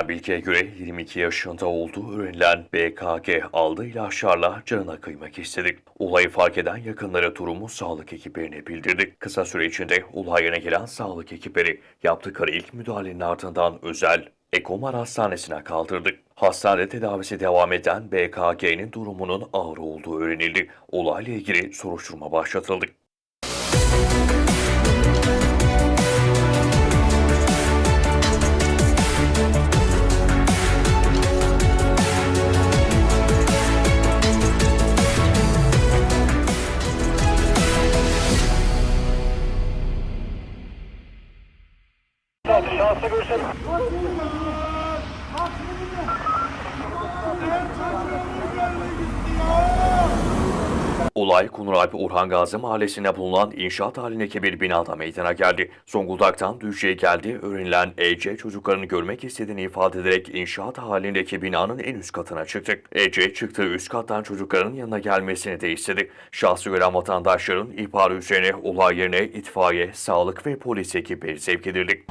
Gelen bilgiye göre 22 yaşında olduğu öğrenilen BKG aldığı ilaçlarla canına kıymak istedi. Olayı fark eden yakınları durumu sağlık ekiplerine bildirdi. Kısa süre içinde olay yerine gelen sağlık ekipleri yaptıkları ilk müdahalenin ardından özel Ekomar Hastanesi'ne kaldırdı. Hastanede tedavisi devam eden BKG'nin durumunun ağır olduğu öğrenildi. Olayla ilgili soruşturma başlatıldı. Olay Kunuralp Orhan Gazi Mahallesi'nde bulunan inşaat halindeki bir binada meydana geldi. Zonguldak'tan Düzce'ye geldi. Öğrenilen EC çocuklarını görmek istediğini ifade ederek inşaat halindeki binanın en üst katına çıktı. EC çıktığı üst kattan çocukların yanına gelmesini de istedi. Şahsı gören vatandaşların ihbarı üzerine olay yerine itfaiye, sağlık ve polis ekipleri sevk edildi.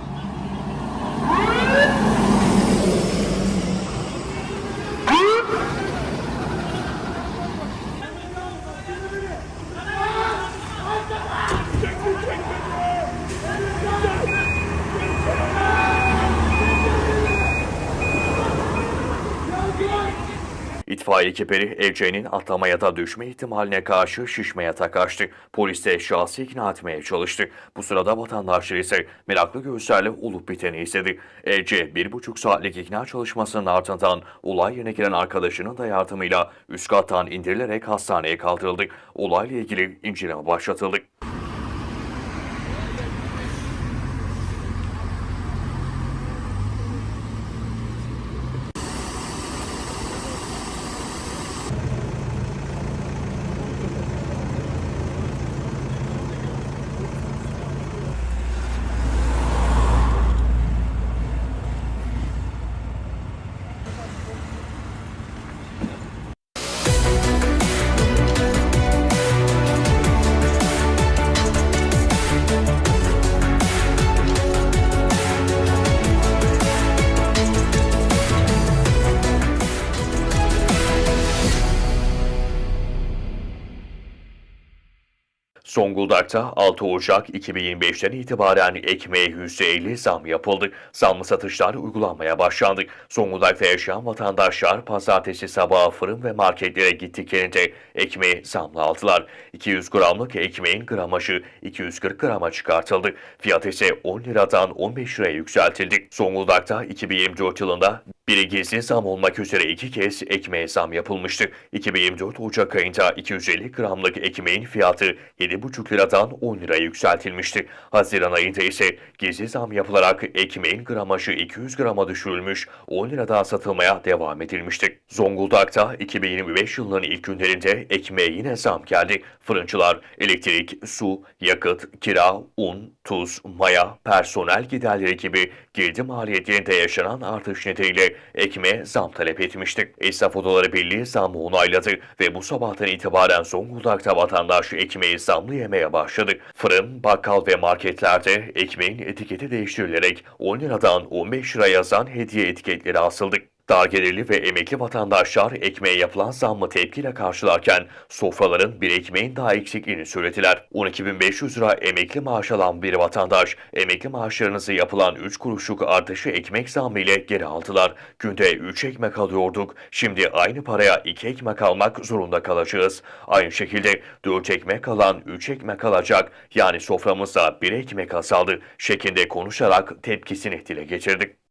Ekipleri Ece'nin atlama ya da düşme ihtimaline karşı şişme yatak. Polis de şahsı ikna etmeye çalıştı. Bu sırada vatandaşlar ise meraklı göğüslerle olup biteni izledi. Ece bir buçuk saatlik ikna çalışmasının ardından olay yerine giren arkadaşının da yardımıyla üst kattan indirilerek hastaneye kaldırıldı. Olayla ilgili inceleme başlatıldı. Zonguldak'ta 6 Ocak 2025'ten itibaren ekmeğe %50 zam yapıldı. Zamlı satışlar uygulanmaya başlandı. Zonguldak'ta yaşayan vatandaşlar pazartesi sabahı fırın ve marketlere gittiklerinde ekmeği zamlı aldılar. 200 gramlık ekmeğin gramajı 240 grama çıkartıldı. Fiyat ise 10 liradan 15 liraya yükseltildi. Zonguldak'ta 2024 yılında biri gizli zam olmak üzere iki kez ekmeğe zam yapılmıştı. 2024 Ocak ayında 250 gramlık ekmeğin fiyatı 7,5 liradan 10 liraya yükseltilmişti. Haziran ayında ise gizli zam yapılarak ekmeğin gramajı 200 grama düşürülmüş, 10 liradan satılmaya devam edilmişti. Zonguldak'ta 2025 yılının ilk günlerinde ekmeğe yine zam geldi. Fırıncılar elektrik, su, yakıt, kira, un, tuz, maya, personel giderleri gibi girdi maliyetlerinde yaşanan artış nedeniyle ekmeğe zam talep etmişti. Esnaf Odaları Birliği zammı onayladı ve bu sabahtan itibaren Zonguldak'ta vatandaş ekmeği zamlı yemeye başladı. Fırın, bakkal ve marketlerde ekmeğin etiketi değiştirilerek 10 liradan 15 lira yazan hediye etiketleri asıldı. Dar gelirli ve emekli vatandaşlar ekmeğe yapılan zammı tepkiyle karşılarken sofraların bir ekmeğin daha eksikliğini söylediler. 12.500 lira emekli maaş alan bir vatandaş emekli maaşlarınızı yapılan 3 kuruşluk artışı ekmek zammı ile geri aldılar. Günde 3 ekmek alıyorduk. Şimdi aynı paraya 2 ekmek almak zorunda kalacağız. Aynı şekilde 4 ekmek alan 3 ekmek alacak. Yani soframızda 1 ekmek azaldı şeklinde konuşarak tepkisini dile getirdik.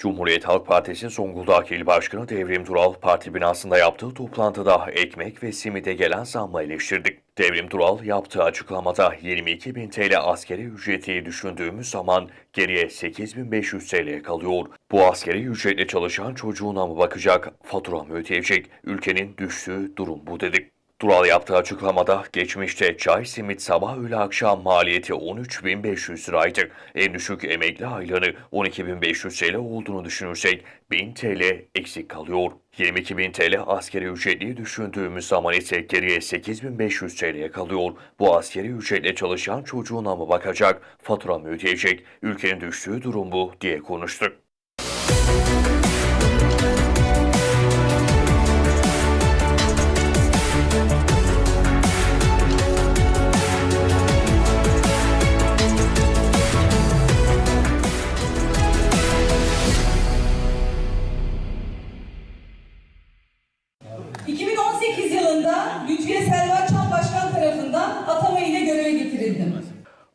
Cumhuriyet Halk Partisi Zonguldak İl Başkanı Devrim Dural parti binasında yaptığı toplantıda ekmek ve simide gelen zamla eleştirdi. Devrim Dural yaptığı açıklamada 22 bin TL askeri ücreti düşündüğümüz zaman geriye 8500 TL kalıyor. Bu askeri ücretle çalışan çocuğuna mı bakacak, fatura mı ödeyecek? Ülkenin düştüğü durum bu dedi. Dural yaptığı açıklamada geçmişte çay simit sabah öğle akşam maliyeti 13.500 liraydı. En düşük emekli aylığını 12.500 TL olduğunu düşünürsek 1000 TL eksik kalıyor. 22.000 TL askeri ücretliyi düşündüğümüz zaman ise geriye 8.500 TL'ye kalıyor. Bu askeri ücretle çalışan çocuğuna mı bakacak, fatura mı ödeyecek, ülkenin düştüğü durum bu diye konuştu.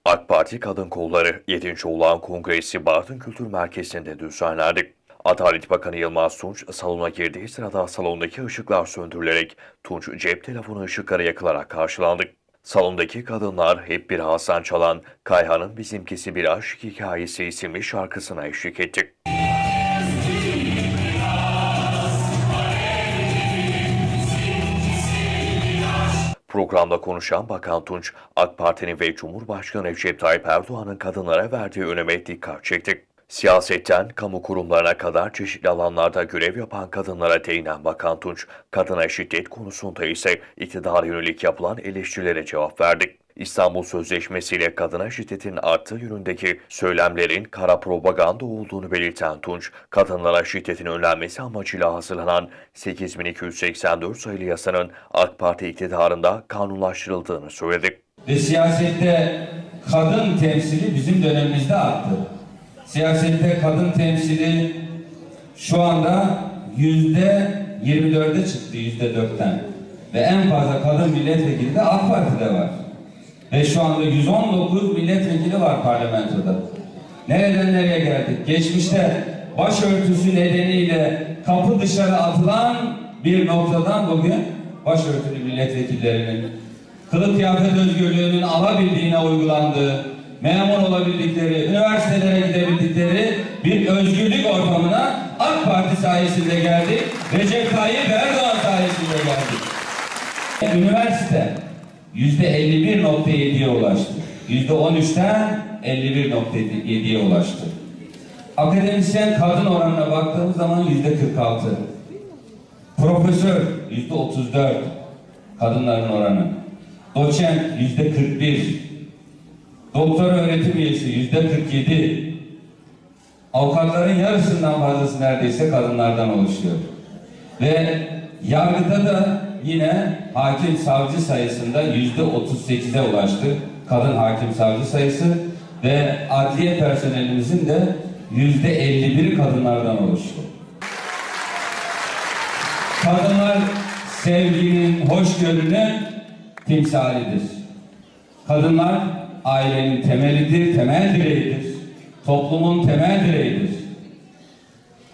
AK Parti Kadın Kolları 7. Olağan Kongresi Bartın Kültür Merkezi'nde düzenlendi. Adalet Bakanı Yılmaz Tunç salona girdiği sırada salondaki ışıklar söndürülerek Tunç cep telefonu ışıkları yakılarak karşılandı. Salondaki kadınlar hep bir Hasan çalan Kayhan'ın Bizimkisi Bir Aşk Hikayesi isimli şarkısına eşlik etti. Programda konuşan Bakan Tunç, AK Parti'nin ve Cumhurbaşkanı Recep Tayyip Erdoğan'ın kadınlara verdiği öneme dikkat çekti. Siyasetten kamu kurumlarına kadar çeşitli alanlarda görev yapan kadınlara değinen Bakan Tunç, kadına şiddet konusunda ise iktidara yönelik yapılan eleştirilere cevap verdi. İstanbul Sözleşmesi ile kadına şiddetin arttığı yönündeki söylemlerin kara propaganda olduğunu belirten Tunç, kadınlara şiddetin önlenmesi amacıyla hazırlanan 8284 sayılı yasanın AK Parti iktidarında kanunlaştırıldığını söyledi. Ve siyasette kadın temsili bizim dönemimizde arttı. Siyasette kadın temsili şu anda yüzde 24'e çıktı yüzde 4'ten. Ve en fazla kadın milletvekili de AK Parti'de var. Ve şu anda 119 milletvekili var parlamentoda. Nereden nereye geldik? Geçmişte başörtüsü nedeniyle kapı dışarı atılan bir noktadan bugün başörtülü milletvekillerinin kılık kıyafet özgürlüğünün alabildiğine uygulandığı, memur olabildikleri, üniversitelere gidebildikleri bir özgürlük ortamına AK Parti sayesinde geldik. Recep Tayyip Erdoğan sayesinde geldik. Üniversite yüzde 51.7'ye ulaştı. Yüzde 13'ten 51.7'ye ulaştı. Akademisyen kadın oranına baktığımız zaman yüzde 46. Profesör yüzde 34 kadınların oranı. Doçent yüzde 41. Doktor öğretim üyesi yüzde 47. Avukatların yarısından fazlası neredeyse kadınlardan oluşuyor. Ve yargıda da yine hakim savcı sayısında yüzde 38'e ulaştı. Kadın hakim savcı sayısı ve adliye personelimizin de yüzde 51'i kadınlardan oluşuyor. Kadınlar sevginin, hoşgörünün timsalidir. Kadınlar ailenin temelidir, temel direğidir. Toplumun temel direğidir.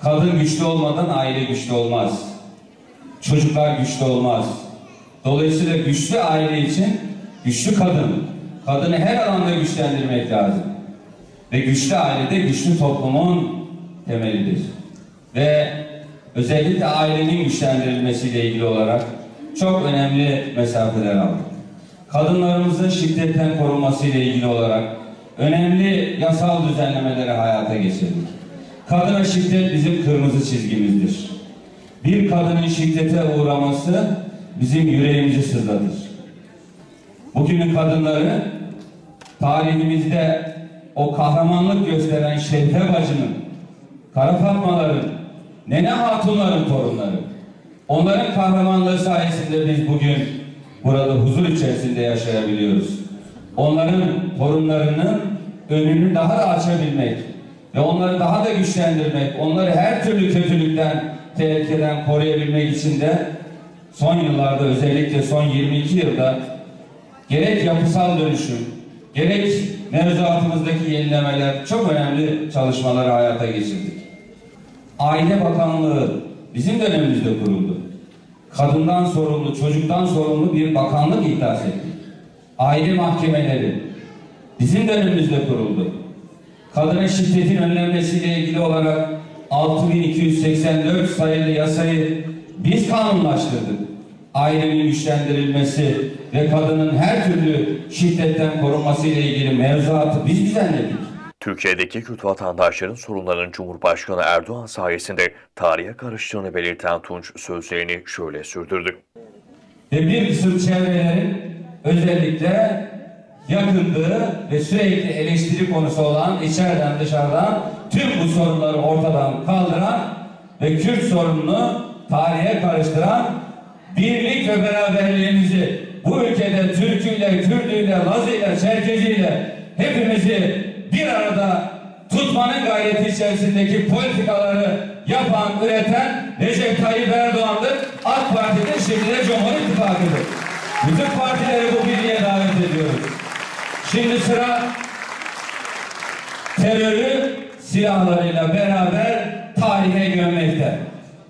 Kadın güçlü olmadan aile güçlü olmaz. Çocuklar güçlü olmaz. Dolayısıyla güçlü aile için güçlü kadın. Kadını her alanda güçlendirmek lazım. Ve güçlü ailede güçlü toplumun temelidir. Ve özellikle ailenin güçlendirilmesiyle ilgili olarak çok önemli mesafeler aldık. Kadınlarımızın şiddetten korunması ile ilgili olarak önemli yasal düzenlemeleri hayata geçirdik. Kadına şiddet bizim kırmızı çizgimizdir. Bir kadının şiddete uğraması bizim yüreğimizi sızlatır. Bugünün kadınları tarihimizde o kahramanlık gösteren Şerife bacının, Kara Fatmaların, Nene Hatunların torunları. Onların kahramanlığı sayesinde biz bugün burada huzur içerisinde yaşayabiliyoruz. Onların torunlarının önünü daha da açabilmek ve onları daha da güçlendirmek, onları her türlü kötülükten, tehlikeden koruyabilmek için de son yıllarda özellikle son 22 yılda gerek yapısal dönüşüm, gerek mevzuatımızdaki yenilemeler çok önemli çalışmaları hayata geçirdik. Aile Bakanlığı bizim dönemimizde kuruldu. Kadından sorumlu, çocuktan sorumlu bir bakanlık ihdas ettik. Aile mahkemeleri bizim dönemimizde kuruldu. Kadına şiddetin önlenmesiyle ilgili olarak 6284 sayılı yasayı biz kanunlaştırdık. ailenin güçlendirilmesi ve kadının her türlü şiddetten korunması ile ilgili mevzuatı biz düzenledik. Türkiye'deki Kürt vatandaşların sorunlarının Cumhurbaşkanı Erdoğan sayesinde tarihe karıştığını belirten Tunç sözlerini şöyle sürdürdü. Ve bir kısım çevrelerin özellikle yakındığı ve sürekli eleştiri konusu olan içeriden dışarıdan tüm bu sorunları ortadan kaldıran ve Kürt sorununu tarihe karıştıran birlik ve beraberliğimizi bu ülkede Türküyle, Kürdüyle, Lazıyla, Çerkeziyle hepimizi bir arada tutmanın gayreti içerisindeki politikaları yapan, üreten Recep Tayyip Erdoğan'dır. AK Parti'dir, şimdi de Cumhur İttifakı'dır. Bütün partileri bu birliğe davet ediyoruz. Şimdi sıra terörü silahlarıyla beraber tarihe gömmekte.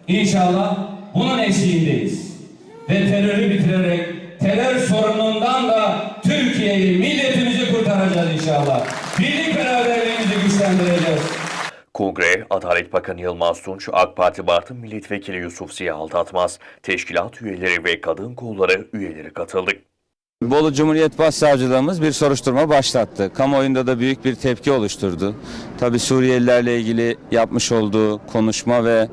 İnşallah bunun eşiğindeyiz. Ve terörü bitirerek terör sorunundan da Türkiye'yi, milletimizi kurtaracağız inşallah. Birlik beraberliğimizi güçlendireceğiz. Kongre, Adalet Bakanı Yılmaz Tunç, AK Parti Bartın Milletvekili Yusuf Ziya Aldatmaz, teşkilat üyeleri ve kadın kolları üyeleri katıldı. Bolu Cumhuriyet Başsavcılığımız bir soruşturma başlattı. Kamuoyunda da büyük bir tepki oluşturdu. Tabi Suriyelilerle ilgili yapmış olduğu konuşma ve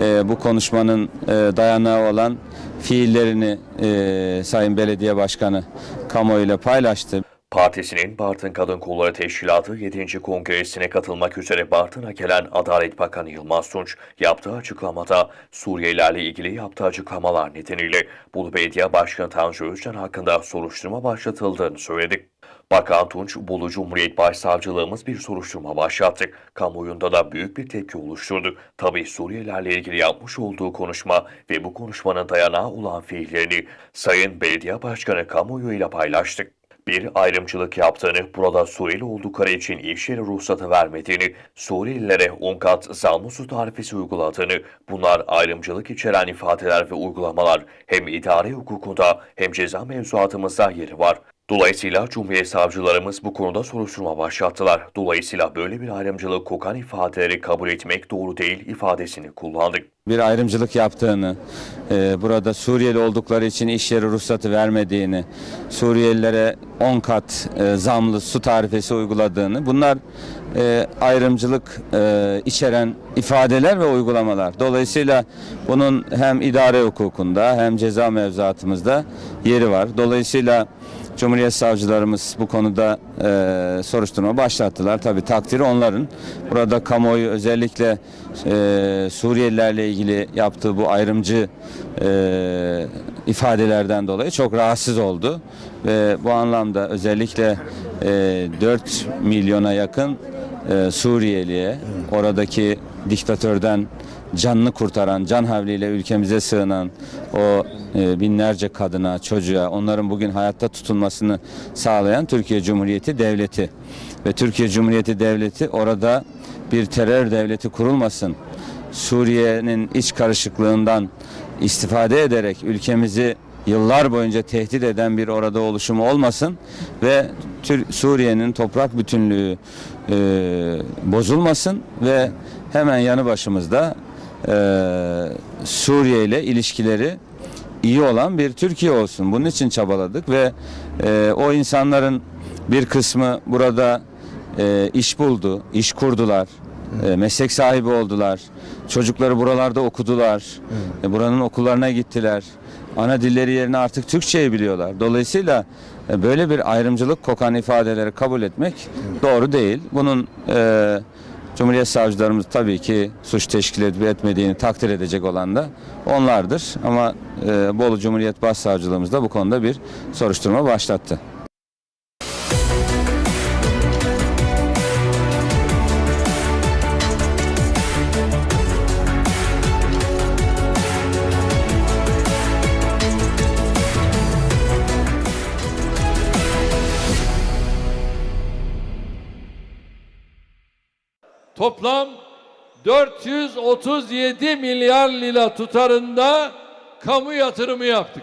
e, bu konuşmanın e, dayanağı olan fiillerini e, Sayın Belediye Başkanı kamuoyuyla paylaştı. Partisinin Bartın Kadın Kolları Teşkilatı 7. Kongresine katılmak üzere Bartın'a gelen Adalet Bakanı Yılmaz Tunç yaptığı açıklamada Suriyelilerle ilgili yaptığı açıklamalar nedeniyle Bolu Belediye Başkanı Tanju Özcan hakkında soruşturma başlatıldığını söyledi. Bakan Tunç, Bolu Cumhuriyet Başsavcılığımız bir soruşturma başlattı. Kamuoyunda da büyük bir tepki oluşturdu. Tabii Suriyelilerle ilgili yapmış olduğu konuşma ve bu konuşmanın dayanağı olan fiillerini Sayın Belediye Başkanı kamuoyuyla paylaştı bir ayrımcılık yaptığını, burada Suriyeli oldukları için iş yeri ruhsatı vermediğini, Suriyelilere 10 kat zammı su tarifesi uyguladığını, bunlar ayrımcılık içeren ifadeler ve uygulamalar hem idari hukukunda hem ceza mevzuatımızda yeri var. Dolayısıyla Cumhuriyet savcılarımız bu konuda soruşturma başlattılar. Dolayısıyla böyle bir ayrımcılık kokan ifadeleri kabul etmek doğru değil ifadesini kullandık. bir ayrımcılık yaptığını, e, burada Suriyeli oldukları için iş yeri ruhsatı vermediğini, Suriyelilere 10 kat e, zamlı su tarifesi uyguladığını, bunlar e, ayrımcılık e, içeren ifadeler ve uygulamalar. Dolayısıyla bunun hem idare hukukunda hem ceza mevzuatımızda yeri var. Dolayısıyla Cumhuriyet savcılarımız bu konuda e, soruşturma başlattılar. Tabii takdiri onların. Burada kamuoyu özellikle e, Suriyelilerle ilgili yaptığı bu ayrımcı e, ifadelerden dolayı çok rahatsız oldu. Ve bu anlamda özellikle e, 4 milyona yakın e, Suriyeliye oradaki diktatörden canını kurtaran, can havliyle ülkemize sığınan o e, binlerce kadına, çocuğa, onların bugün hayatta tutulmasını sağlayan Türkiye Cumhuriyeti Devleti ve Türkiye Cumhuriyeti Devleti orada bir terör devleti kurulmasın. Suriye'nin iç karışıklığından istifade ederek ülkemizi yıllar boyunca tehdit eden bir orada oluşumu olmasın ve Suriye'nin toprak bütünlüğü e, bozulmasın ve hemen yanı başımızda Suriye ile ilişkileri iyi olan bir Türkiye olsun. Bunun için çabaladık ve e, o insanların bir kısmı burada e, iş buldu, iş kurdular, e, meslek sahibi oldular. Çocukları buralarda okudular. E, buranın okullarına gittiler. Ana dilleri yerine artık Türkçeyi biliyorlar. Dolayısıyla e, böyle bir ayrımcılık kokan ifadeleri kabul etmek doğru değil. Bunun e, Cumhuriyet savcılarımız tabii ki suç teşkil edip etmediğini takdir edecek olan da onlardır. Ama e, Bolu Cumhuriyet Başsavcılığımız da bu konuda bir soruşturma başlattı. 437 milyar lira tutarında kamu yatırımı yaptık.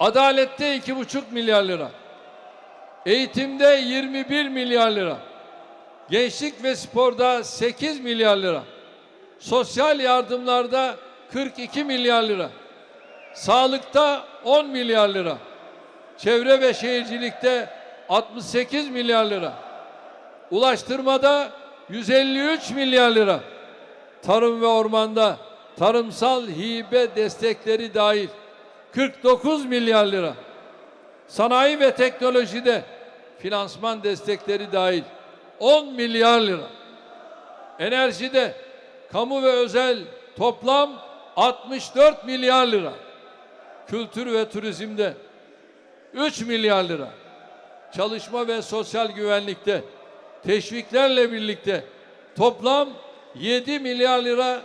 Adalette 2,5 milyar lira. Eğitimde 21 milyar lira. Gençlik ve sporda 8 milyar lira. Sosyal yardımlarda 42 milyar lira. Sağlıkta 10 milyar lira. Çevre ve şehircilikte 68 milyar lira. Ulaştırmada 153 milyar lira. Tarım ve ormanda tarımsal hibe destekleri dahil 49 milyar lira. Sanayi ve teknolojide finansman destekleri dahil 10 milyar lira. Enerjide kamu ve özel toplam 64 milyar lira. Kültür ve turizmde 3 milyar lira. Çalışma ve sosyal güvenlikte teşviklerle birlikte toplam 7 milyar lira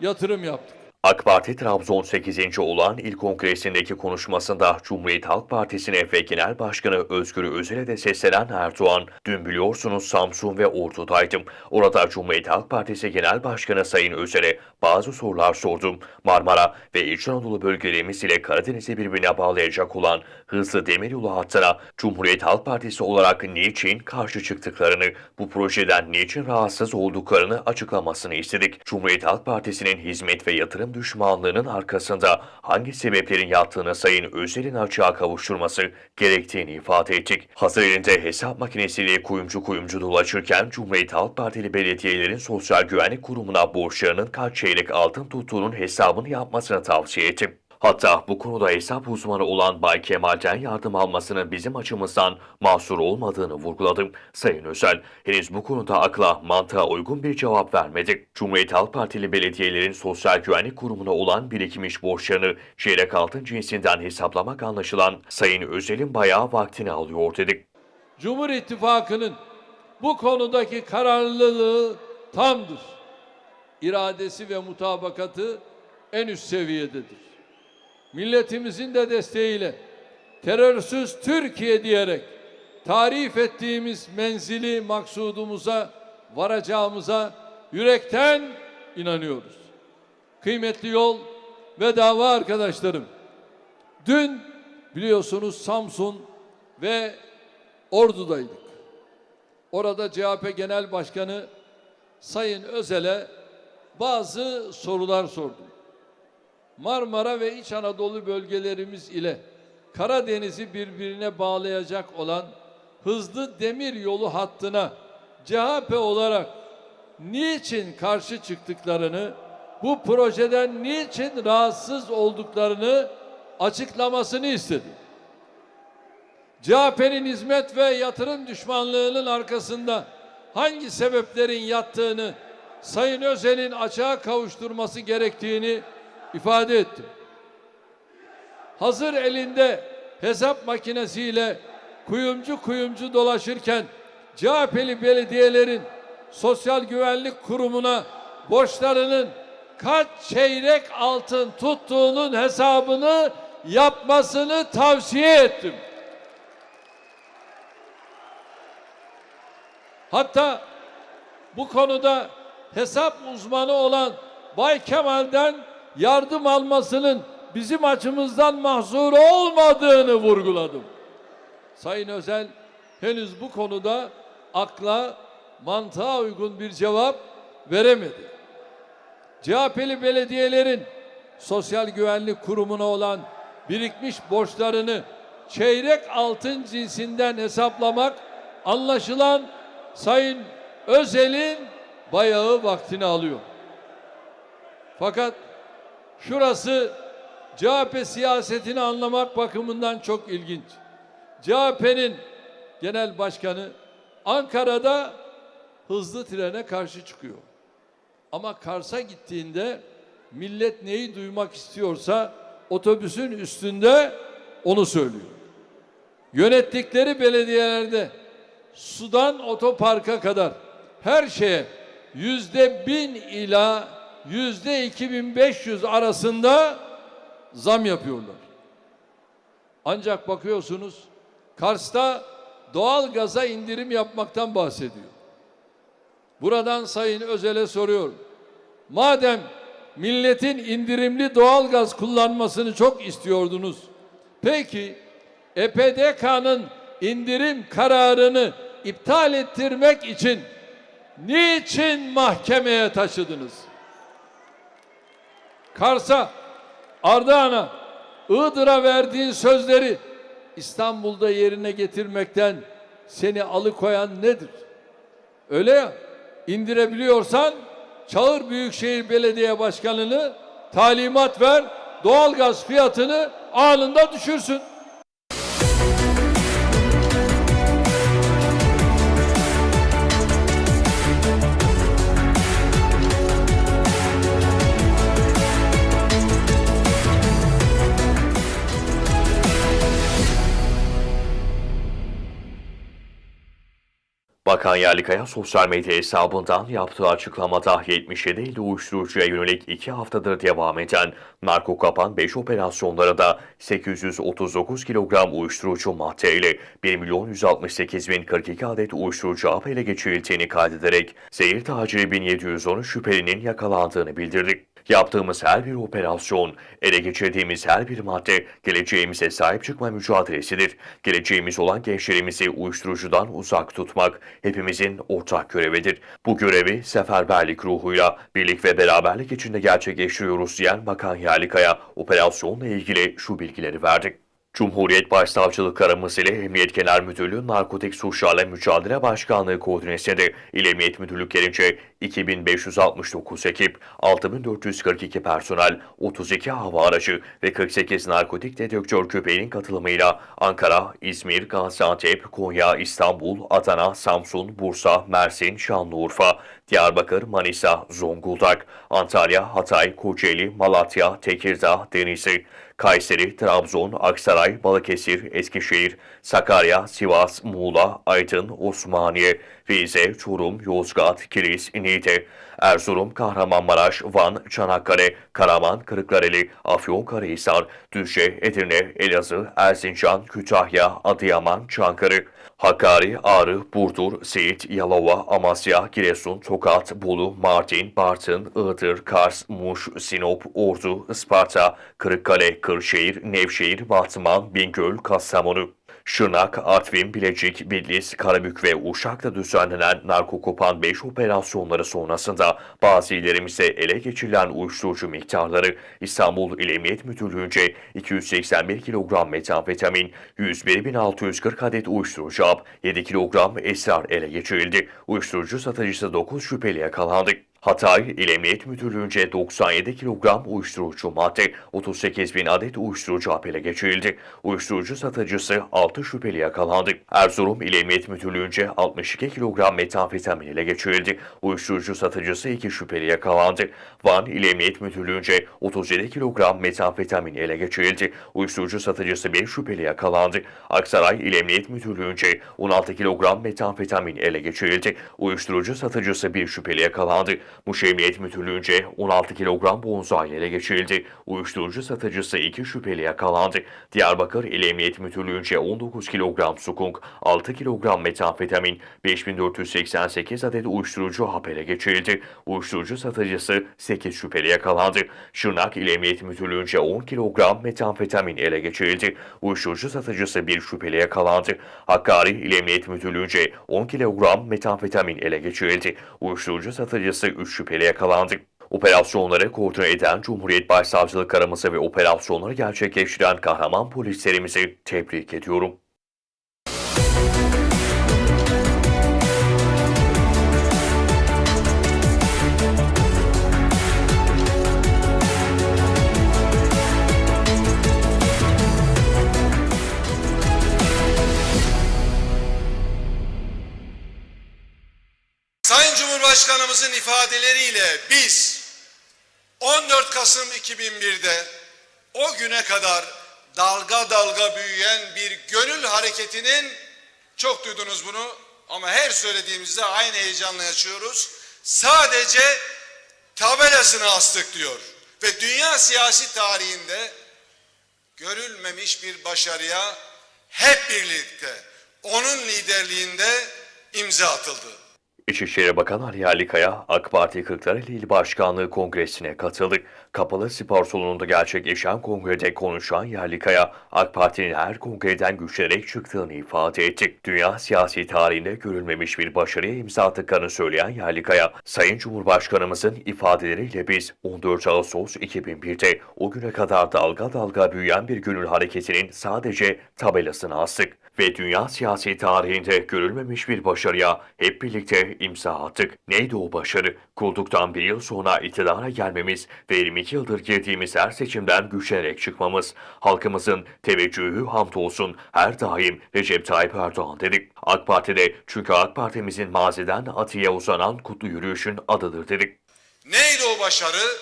yatırım yaptık. AK Parti Trabzon 8. olan il kongresindeki konuşmasında Cumhuriyet Halk Partisi'ne ve Genel Başkanı Özgür Özel'e de seslenen Erdoğan, dün biliyorsunuz Samsun ve Ordu'daydım. Orada Cumhuriyet Halk Partisi Genel Başkanı Sayın Özel'e bazı sorular sordum. Marmara ve İç Anadolu bölgelerimiz ile Karadeniz'i birbirine bağlayacak olan hızlı demiryolu hattına Cumhuriyet Halk Partisi olarak niçin karşı çıktıklarını, bu projeden niçin rahatsız olduklarını açıklamasını istedik. Cumhuriyet Halk Partisi'nin hizmet ve yatırım düşmanlığının arkasında hangi sebeplerin yattığını Sayın Özel'in açığa kavuşturması gerektiğini ifade ettik. Hazır elinde hesap makinesiyle kuyumcu kuyumcu dolaşırken Cumhuriyet Halk Partili belediyelerin Sosyal Güvenlik Kurumu'na borçlarının kaç çeyrek altın tuttuğunun hesabını yapmasını tavsiye ettim. Hatta bu konuda hesap uzmanı olan Bay Kemal'den yardım almasının bizim açımızdan mahsur olmadığını vurguladım. Sayın Özel, henüz bu konuda akla, mantığa uygun bir cevap vermedik. Cumhuriyet Halk Partili belediyelerin Sosyal Güvenlik Kurumu'na olan birikmiş borçlarını çeyrek altın cinsinden hesaplamak anlaşılan Sayın Özel'in bayağı vaktini alıyor dedik. Cumhur İttifakı'nın bu konudaki kararlılığı tamdır. İradesi ve mutabakatı en üst seviyededir. Milletimizin de desteğiyle terörsüz Türkiye diyerek tarif ettiğimiz menzili maksudumuza varacağımıza yürekten inanıyoruz. Kıymetli yol ve dava arkadaşlarım, dün biliyorsunuz Samsun ve Ordu'daydık. Orada CHP Genel Başkanı Sayın Özel'e bazı sorular sordum. Marmara ve İç Anadolu bölgelerimiz ile Karadeniz'i birbirine bağlayacak olan hızlı demir yolu hattına CHP olarak niçin karşı çıktıklarını, bu projeden niçin rahatsız olduklarını açıklamasını istedim. CHP'nin hizmet ve yatırım düşmanlığının arkasında hangi sebeplerin yattığını Sayın Özel'in açığa kavuşturması gerektiğini ifade ettim. Hazır elinde hesap makinesiyle kuyumcu kuyumcu dolaşırken CHP'li belediyelerin Sosyal Güvenlik Kurumu'na borçlarının kaç çeyrek altın tuttuğunun hesabını yapmasını tavsiye ettim. Hatta bu konuda hesap uzmanı olan Bay Kemal'den yardım almasının bizim açımızdan mahzur olmadığını vurguladım. Sayın Özel henüz bu konuda akla, mantığa uygun bir cevap veremedi. CHP'li belediyelerin Sosyal Güvenlik Kurumu'na olan birikmiş borçlarını çeyrek altın cinsinden hesaplamak anlaşılan Sayın Özel'in bayağı vaktini alıyor. Fakat şurası CHP siyasetini anlamak bakımından çok ilginç. CHP'nin genel başkanı Ankara'da hızlı trene karşı çıkıyor. Ama Kars'a gittiğinde millet neyi duymak istiyorsa otobüsün üstünde onu söylüyor. Yönettikleri belediyelerde sudan otoparka kadar her şeye yüzde bin ila yüzde iki bin beş yüz arasında zam yapıyorlar. Ancak bakıyorsunuz Kars'ta doğal gaza indirim yapmaktan bahsediyor. Buradan Sayın Özel'e soruyorum. Madem milletin indirimli doğal gaz kullanmasını çok istiyordunuz. Peki EPDK'nın indirim kararını iptal ettirmek için niçin mahkemeye taşıdınız? Kars'a, Ardahan'a, Iğdır'a verdiğin sözleri İstanbul'da yerine getirmekten seni alıkoyan nedir? Öyle ya, indirebiliyorsan çağır Büyükşehir Belediye Başkanı'nı talimat ver, doğalgaz fiyatını anında düşürsün. Bakan Yerlikaya sosyal medya hesabından yaptığı açıklamada 77 ilde uyuşturucuya yönelik 2 haftadır devam eden narko kapan 5 operasyonlarında 839 kilogram uyuşturucu madde ile 1 milyon 168 bin 42 adet uyuşturucu hap ele geçirildiğini kaydederek seyir taciri 1713 şüphelinin yakalandığını bildirdi. Yaptığımız her bir operasyon, ele geçirdiğimiz her bir madde geleceğimize sahip çıkma mücadelesidir. Geleceğimiz olan gençlerimizi uyuşturucudan uzak tutmak hepimizin ortak görevidir. Bu görevi seferberlik ruhuyla, birlik ve beraberlik içinde gerçekleştiriyoruz diyen Bakan Yerlikaya operasyonla ilgili şu bilgileri verdi. Cumhuriyet Başsavcılık ile Emniyet Genel Müdürlüğü Narkotik Suçlarla Mücadele Başkanlığı koordinesinde İl Emniyet Müdürlüklerince 2569 ekip, 6442 personel, 32 hava aracı ve 48 narkotik dedektör köpeğinin katılımıyla Ankara, İzmir, Gaziantep, Konya, İstanbul, Adana, Samsun, Bursa, Mersin, Şanlıurfa, Diyarbakır, Manisa, Zonguldak, Antalya, Hatay, Kocaeli, Malatya, Tekirdağ, Denizli, Kayseri, Trabzon, Aksaray, Balıkesir, Eskişehir, Sakarya, Sivas, Muğla, Aydın, Osmaniye, Rize, Çorum, Yozgat, Kilis, Niğde, Erzurum, Kahramanmaraş, Van, Çanakkale, Karaman, Kırklareli, Afyonkarahisar, Düzce, Edirne, Elazığ, Erzincan, Kütahya, Adıyaman, Çankırı, Hakkari, Ağrı, Burdur, Siirt, Yalova, Amasya, Giresun, Tokat, Bolu, Mardin, Bartın, Iğdır, Kars, Muş, Sinop, Ordu, Isparta, Kırıkkale, Kırşehir, Nevşehir, Batman, Bingöl, Kastamonu. Şırnak, Artvin, Bilecik, Bitlis, Karabük ve Uşak'ta düzenlenen narkokopan 5 operasyonları sonrasında bazı illerimizde ele geçirilen uyuşturucu miktarları İstanbul İl Emniyet Müdürlüğü'nce 281 kilogram metamfetamin, 101.640 adet uyuşturucu hap, 7 kilogram esrar ele geçirildi. Uyuşturucu satıcısı 9 şüpheli yakalandı. Hatay İl Emniyet Müdürlüğü'nce 97 kilogram uyuşturucu madde, 38 bin adet uyuşturucu hap ele geçirildi. Uyuşturucu satıcısı 6 şüpheli yakalandı. Erzurum İl Emniyet Müdürlüğü'nce 62 kilogram metamfetamin ele geçirildi. Uyuşturucu satıcısı 2 şüpheli yakalandı. Van İl Emniyet Müdürlüğü'nce 37 kilogram metamfetamin ele geçirildi. Uyuşturucu satıcısı 1 şüpheli yakalandı. Aksaray İl Emniyet Müdürlüğü'nce 16 kilogram metamfetamin ele geçirildi. Uyuşturucu satıcısı 1 şüpheli yakalandı. Muş Emniyet Müdürlüğü'nce 16 kilogram bonzai ele geçirildi. Uyuşturucu satıcısı 2 şüpheli yakalandı. Diyarbakır İl Emniyet Müdürlüğü'nce 19 kilogram sukunk, 6 kilogram metamfetamin, 5488 adet uyuşturucu hap ele geçirildi. Uyuşturucu satıcısı 8 şüpheli yakalandı. Şırnak İl Emniyet Müdürlüğü'nce 10 kilogram metamfetamin ele geçirildi. Uyuşturucu satıcısı bir şüpheli yakalandı. Hakkari İl Emniyet Müdürlüğü'nce 10 kilogram metamfetamin ele geçirildi. Uyuşturucu satıcısı 3 şüpheli yakalandı. Operasyonları koordine eden Cumhuriyet Başsavcılık araması ve operasyonları gerçekleştiren kahraman polislerimizi tebrik ediyorum. Sayın Cumhurbaşkanımızın ifadeleriyle biz 14 Kasım 2001'de o güne kadar dalga dalga büyüyen bir gönül hareketinin çok duydunuz bunu ama her söylediğimizde aynı heyecanla yaşıyoruz. Sadece tabelasını astık diyor ve dünya siyasi tarihinde görülmemiş bir başarıya hep birlikte onun liderliğinde imza atıldı. İçişleri Bakanı Ali Yerlikaya, AK Parti Kırklareli İl Başkanlığı Kongresi'ne katıldı. Kapalı spor salonunda gerçekleşen kongrede konuşan Yerlikaya, AK Parti'nin her kongreden güçlenerek çıktığını ifade etti. Dünya siyasi tarihinde görülmemiş bir başarıya imza attıklarını söyleyen Yerlikaya, Sayın Cumhurbaşkanımızın ifadeleriyle biz 14 Ağustos 2001'de o güne kadar dalga dalga büyüyen bir gönül hareketinin sadece tabelasını astık ve dünya siyasi tarihinde görülmemiş bir başarıya hep birlikte imza attık. Neydi o başarı? Kurulduktan bir yıl sonra iktidara gelmemiz ve 22 yıldır girdiğimiz her seçimden güçlenerek çıkmamız. Halkımızın teveccühü hamdolsun her daim Recep Tayyip Erdoğan dedik. AK Parti'de çünkü AK Partimizin maziden atiye uzanan kutlu yürüyüşün adıdır dedik. Neydi o başarı?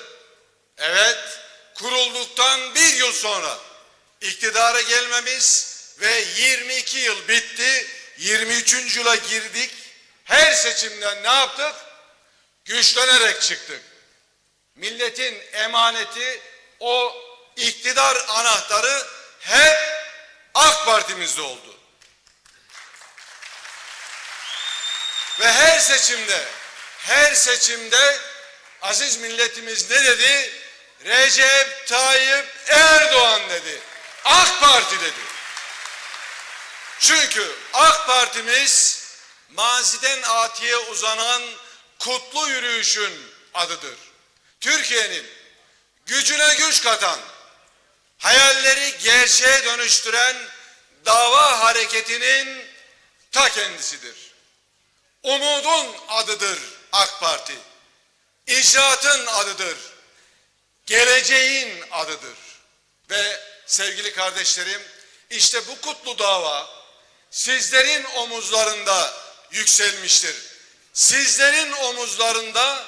Evet, kurulduktan bir yıl sonra iktidara gelmemiz ve 22 yıl bitti, 23. yıla girdik. Her seçimden ne yaptık? Güçlenerek çıktık. Milletin emaneti o iktidar anahtarı hep AK Parti'mizde oldu. Ve her seçimde, her seçimde aziz milletimiz ne dedi? Recep Tayyip Erdoğan dedi. AK Parti dedi. Çünkü AK Partimiz maziden atiye uzanan kutlu yürüyüşün adıdır. Türkiye'nin gücüne güç katan, hayalleri gerçeğe dönüştüren dava hareketinin ta kendisidir. Umudun adıdır AK Parti. İcraatın adıdır. Geleceğin adıdır. Ve sevgili kardeşlerim, işte bu kutlu dava sizlerin omuzlarında yükselmiştir. Sizlerin omuzlarında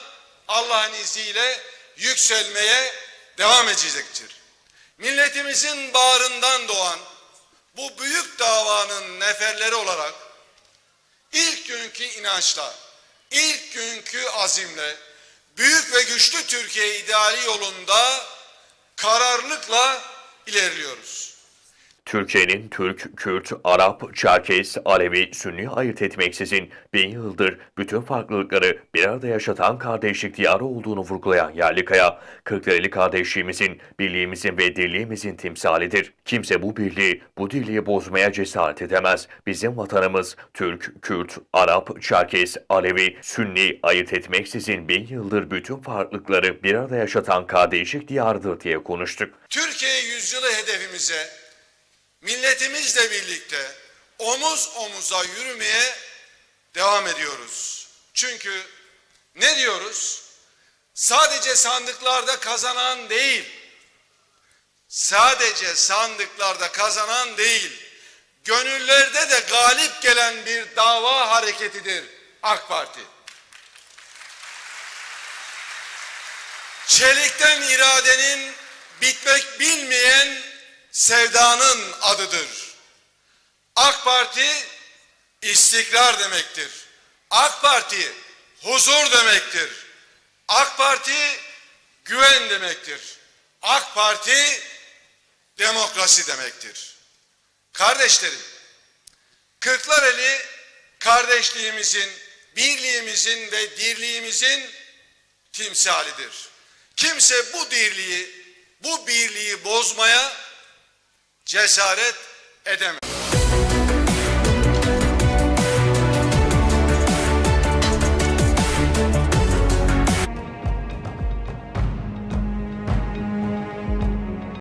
Allah'ın izniyle yükselmeye devam edecektir. Milletimizin bağrından doğan bu büyük davanın neferleri olarak ilk günkü inançla, ilk günkü azimle, büyük ve güçlü Türkiye ideali yolunda kararlılıkla ilerliyoruz. Türkiye'nin Türk, Kürt, Arap, Çerkes, Alevi, Sünni ayırt etmeksizin bin yıldır bütün farklılıkları bir arada yaşatan kardeşlik diyarı olduğunu vurgulayan Yerlikaya, Kırklareli kardeşliğimizin, birliğimizin ve dirliğimizin timsalidir. Kimse bu birliği, bu dirliği bozmaya cesaret edemez. Bizim vatanımız Türk, Kürt, Arap, Çerkes, Alevi, Sünni ayırt etmeksizin bin yıldır bütün farklılıkları bir arada yaşatan kardeşlik diyarıdır diye konuştuk. Türkiye yüzyılı hedefimize milletimizle birlikte omuz omuza yürümeye devam ediyoruz. Çünkü ne diyoruz? Sadece sandıklarda kazanan değil, sadece sandıklarda kazanan değil, gönüllerde de galip gelen bir dava hareketidir AK Parti. Çelikten iradenin bitmek bilmeyen sevdanın adıdır. AK Parti istikrar demektir. AK Parti huzur demektir. AK Parti güven demektir. AK Parti demokrasi demektir. Kardeşlerim, Kırklareli kardeşliğimizin, birliğimizin ve dirliğimizin timsalidir. Kimse bu dirliği, bu birliği bozmaya cesaret edemez.